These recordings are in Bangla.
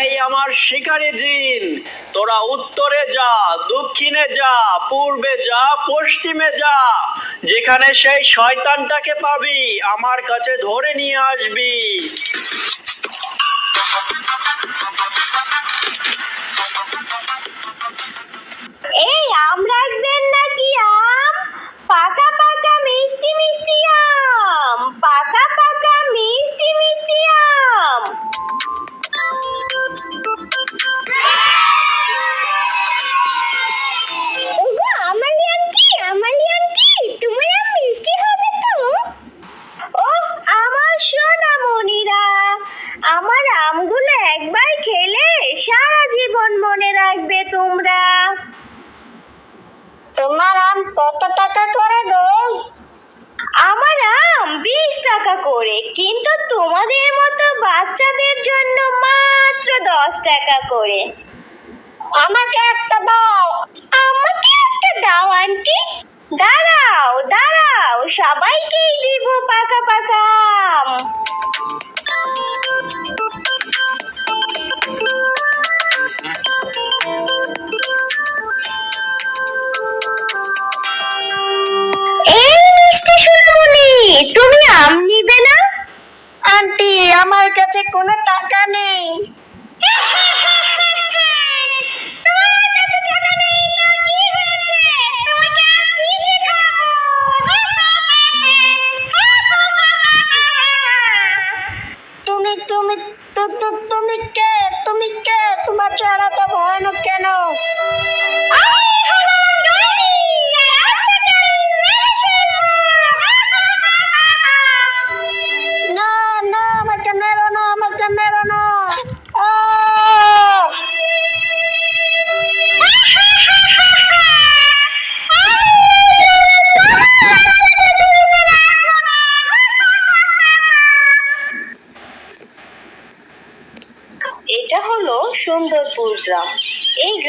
এই আমার শিকারী জিন। তোরা উত্তরে যা, দক্ষিণে যা, পূর্বে যা, পশ্চিমে যা। যেখানে সেই শয়তানটাকে পাবি, আমার কাছে ধরে নিয়ে আসবি। এই আম রাখবেন নাকি আম? পাকা পাকা মিষ্টি মিষ্টি আম। করে কিন্তু তোমাদের মতো বাচ্চাদের জন্য মাত্র দশ টাকা করে। আমাকে একটা দাও, আমাকে একটা দাও, আন্টি। দাঁড়াও দাঁড়াও, সবাইকেই দিব পাকা পাকা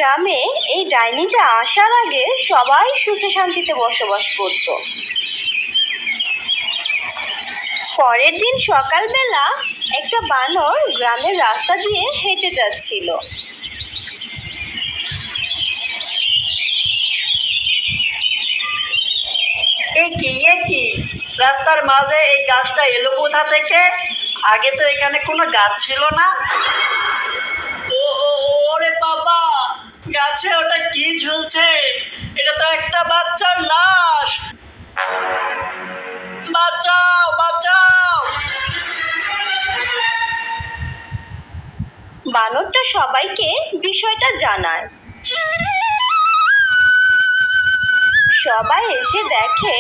গ্রামে এই ডাইনিটা আসার আগে সবাই সুখে শান্তিতে বসবাস করত। পরের দিন সকালবেলা একটা বানর গ্রামের রাস্তা দিয়ে হেঁটে যাচ্ছিল। এ কি এ কি? রাস্তার মাঝে এই গাছটা এলো কোথা থেকে? আগে তো এখানে কোনো গাছ ছিল না। গাছে ওটা কি ঝুলছে? এটা তো একটা বাচ্চার লাশ। বাঁচাও বাঁচাও। বানরটা সবাইকে বিষয়টা জানায়। সবাই এসে দেখে,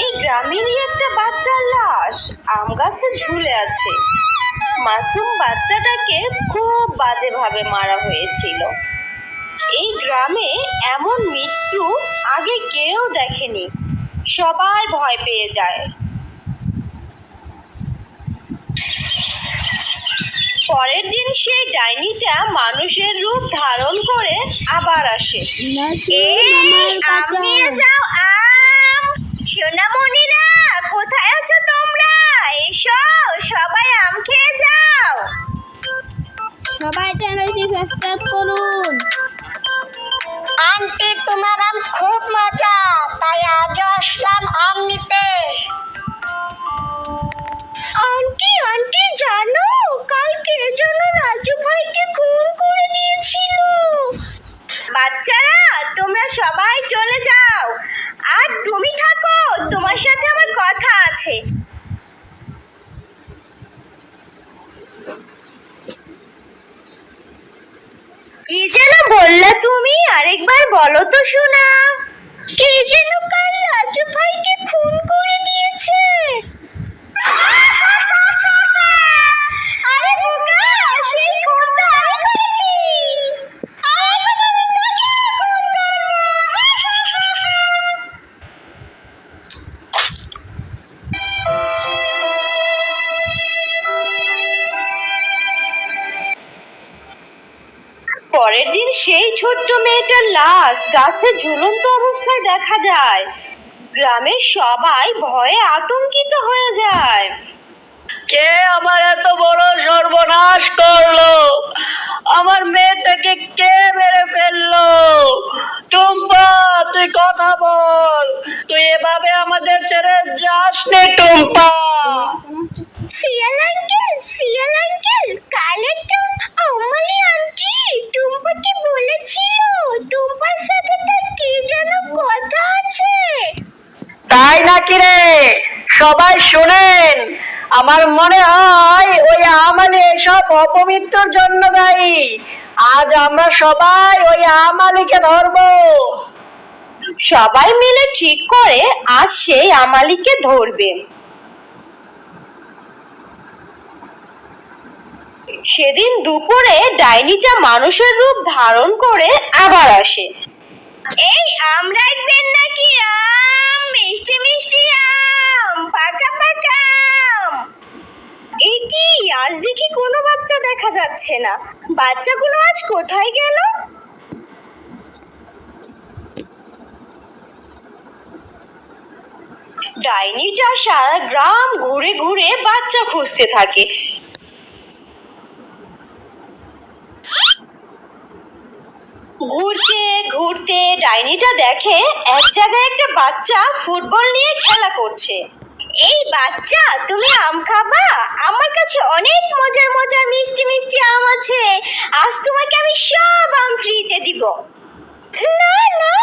এই গ্রামেরই একটা বাচ্চার লাশ, আম গাছে ঝুলে আছে। মাসুম বাচ্চাটাকে খুব বাজেভাবে মারা হয়েছিল। এই গ্রামে এমন মৃত্যু আগে কেউ দেখেনি। সবাই ভয় পেয়ে যায়। পরের দিন সেই ডাইনিটা মানুষের রূপ ধারণ করে আবার আসে। আম নিয়ে যাও আম! সোনামণিরা কোথায় আছো তোমরা? এসো সবাই আম খেয়ে যাও। সবাই চ্যানেলটি সাবস্ক্রাইব করুন। আন্টি তোমার খুব মজা, তাই আজও আসলাম আম নিতে আন্টি আন্টি, জানো, কালকে যেন রাজু ভাইকে খুন করে দিয়েছিল। বাচ্চারা, তোমরা সবাই চলে যাও। আর তুমি থাকো, তোমার সাথে আমার কথা আছে কি যেন বললে আরেকবার বলো তো শোনা কে যেন কাল রাজু ভাইকে খুন করে দিয়েছে। মেয়েটার লাশ গাছে ঝুলন্ত অবস্থায় দেখা যায়। গ্রামের সবাই ভয়ে আতঙ্কিত হয়ে যায়। কে আমার এত বড় সর্বনাশ করল? আমার মেয়েটাকে কে মেরে ফেলল? টুম্পা তুই কথা বল। তুই এভাবে আমাদের ছেড়ে যাস নে টুম্পা তাই নাকি রে? সবাই শোনেন আমার মনে হয় ওই আমালি সব অপমিত্র জন্য দায়ী। আজ আমরা সবাই ওই আমালিকে ধরবো। সবাই মিলে ঠিক করে আজ সেই আমালিকে ধরবে। সেদিন দুপুরে ডাইনিটা মানুষের রূপ ধারণ করে আবার আসে। এই আম রাখবেন নাকি আম? মিষ্টি মিষ্টি আম, পাকা পাকা আম। এই কি? আজ দেখি কোনো বাচ্চা দেখা যাচ্ছে না। বাচ্চাগুলো আজ কোথায় গেল? ডাইনিটা সারা গ্রাম ঘুরে ঘুরে বাচ্চা খুঁজতে থাকে। ঘুরতে ঘুরতে ডাইনিটা দেখে এক জায়গায় একটা বাচ্চা ফুটবল নিয়ে খেলা করছে। এই বাচ্চা, তুমি আম খাবা? আমার কাছে অনেক মজার মজার মিষ্টি মিষ্টি আম আছে। আজ তোমাকে আমি সব আম ফ্রিতে দিব। না না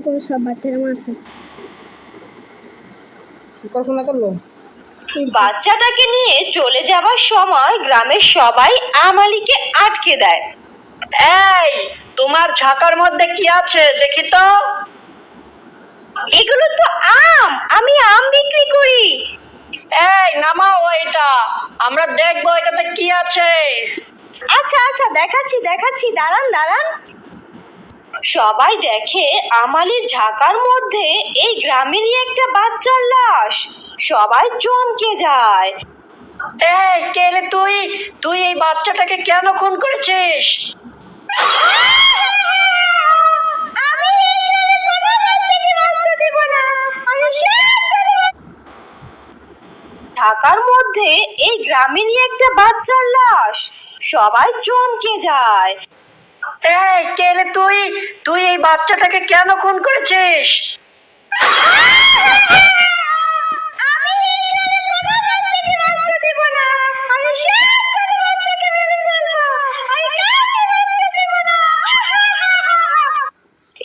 এরকম সব বাচ্চারা মারছে। কল্পনা করল? বাচ্চাটাকে নিয়ে চলে যাবার সময় গ্রামের সবাই আমালিকে আটকে দেয়। এই তোমার ঝাঁকার মধ্যে কি আছে দেখি তো। এগুলো তো আম আমি আম বিক্রি করি। এই নামাও এটা আমরা দেখব এটাতে কি আছে। আচ্ছা আচ্ছা দেখাচ্ছি দেখাচ্ছি দাঁড়ান দাঁড়ান। সবাই দেখে আমালির ঝাঁকার মধ্যে এই গ্রামেরই একটা বাচ্চার লাশ। সবাই চমকে যায়। এই কে রে তুই? তুই এই বাচ্চাটাকে কেন খুন করেছিস? ঢাকার মধ্যে এই গ্রামেরই একটা বাচ্চার লাশ। সবাই চমকে যায়। এই, কে রে তুই? তুই এই বাচ্চাটাকে কেন খুন করেছিস?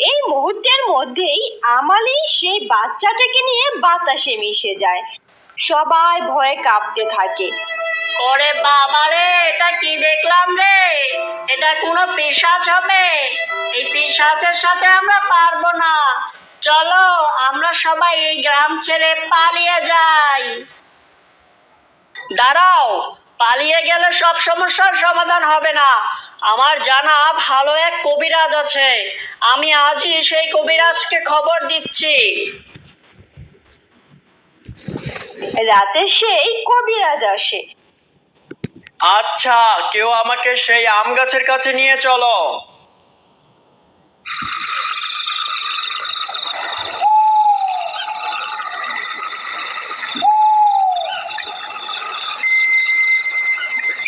এই মুহূর্তের মধ্যেই আমালি সেই বাচ্চাটাকে নিয়ে বাতাসে মিশে যায়। সবাই ভয়ে কাঁপতে থাকে। ওরে বাবা রে, এটা কি দেখলাম রে? এটা কোনো পিশাচ হবে? এই পিশাচের সাথে আমরা পারব না। চলো, আমরা সবাই এই গ্রাম ছেড়ে পালিয়ে যাই। দাঁড়াও, পালিয়ে গেলে সব সমস্যার সমাধান হবে না। আমার জানা ভালো এক কবিরাজ আছে। আমি আজই সেই কবিরাজকে খবর দিচ্ছি। রাতে সেই কবিরাজ আসে। আচ্ছা কেউ আমাকে সেই আম গাছের কাছে নিয়ে চলো।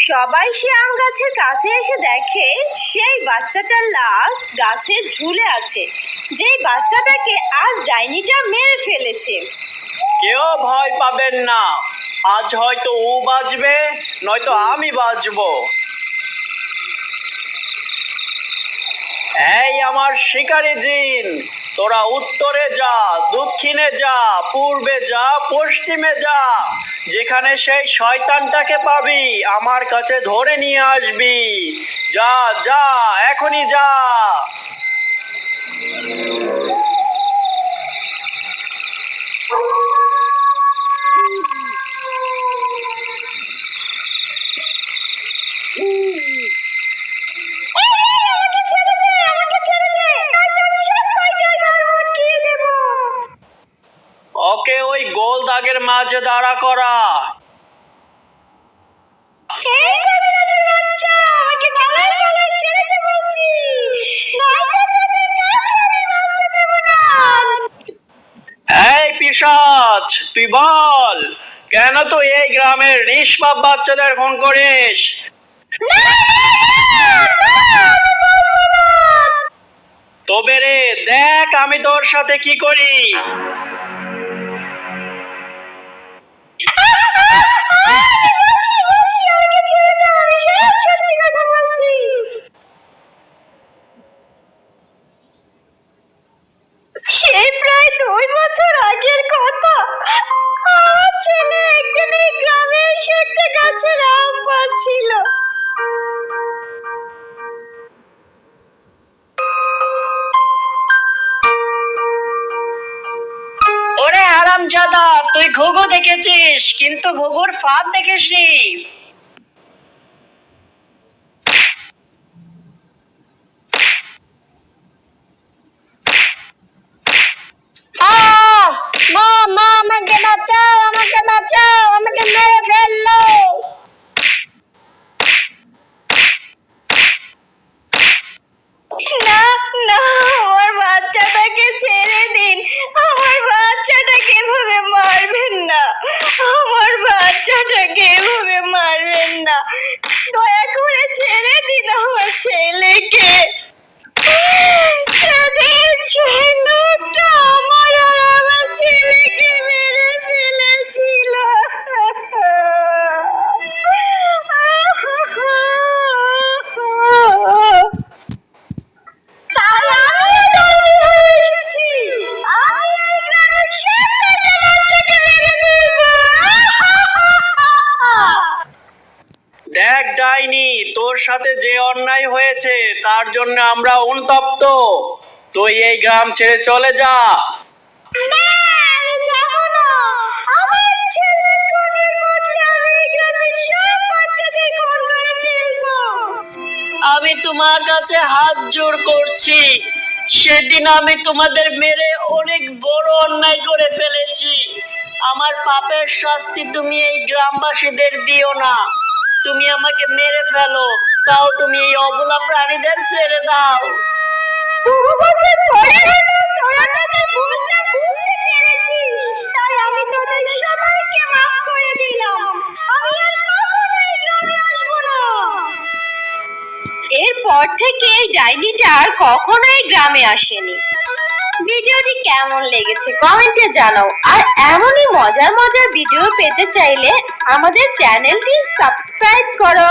সবাই সে আম গাছের কাছে এসে দেখে সেই বাচ্চাটার লাশ গাছে ঝুলে আছে। যেই বাচ্চাটাকে আজ ডাইনিটা মেরে ফেলেছে। কেউ ভয় পাবেন না। আজ হয়তো ও বাজবে নয়তো আমি বাজবো। এই আমার শিকারী জিন, তোরা উত্তরে যা, দক্ষিণে যা, পূর্বে যা, পশ্চিমে যা, যেখানে সেই শয়তানটাকে পাবি, আমার কাছে ধরে নিয়ে আসবি। যা যা, এখনই যা। বাঁচতে দেব না। এই পিসাচ তুই বল কেন তুই এই গ্রামের নিষ্পাপ বাচ্চাদের খুন করিস? তবে রে দেখ আমি তোর সাথে কি করি। কিন্তু ঘুঘুর ফাঁদ! মা মা আমাকে আমাকে না না আমার বাচ্চাটাকে অনুতপ্ত তুই এই গ্রাম ছেড়ে চলে যা। আমি তোমার কাছে হাত জোর করছি। সেদিন আমি তোমাদের মেরে অনেক বড় অন্যায় করে ফেলেছি। আমার পাপের শাস্তি তুমি এই গ্রামবাসীদের দিও না। তুমি আমাকে মেরে ফেলো। তাও তুমি এই অবলা প্রাণীদের ছেড়ে দাও। বহু বছর পরে তোরা তোদের ভুলটা বুঝতে পেরেছিস তাই আমি তোদের সবাইকে মাফ করে দিলাম। আমি আর কখনো এই গ্রামে আসব না। এরপর থেকে এই ডাইনিটা আর কখনো এই গ্রামে আসেনি। ভিডিওটি কেমন লেগেছে কমেন্টে জানাও। আর এমনই মজার মজার ভিডিও পেতে চাইলে আমাদের চ্যানেলটি সাবস্ক্রাইব করো।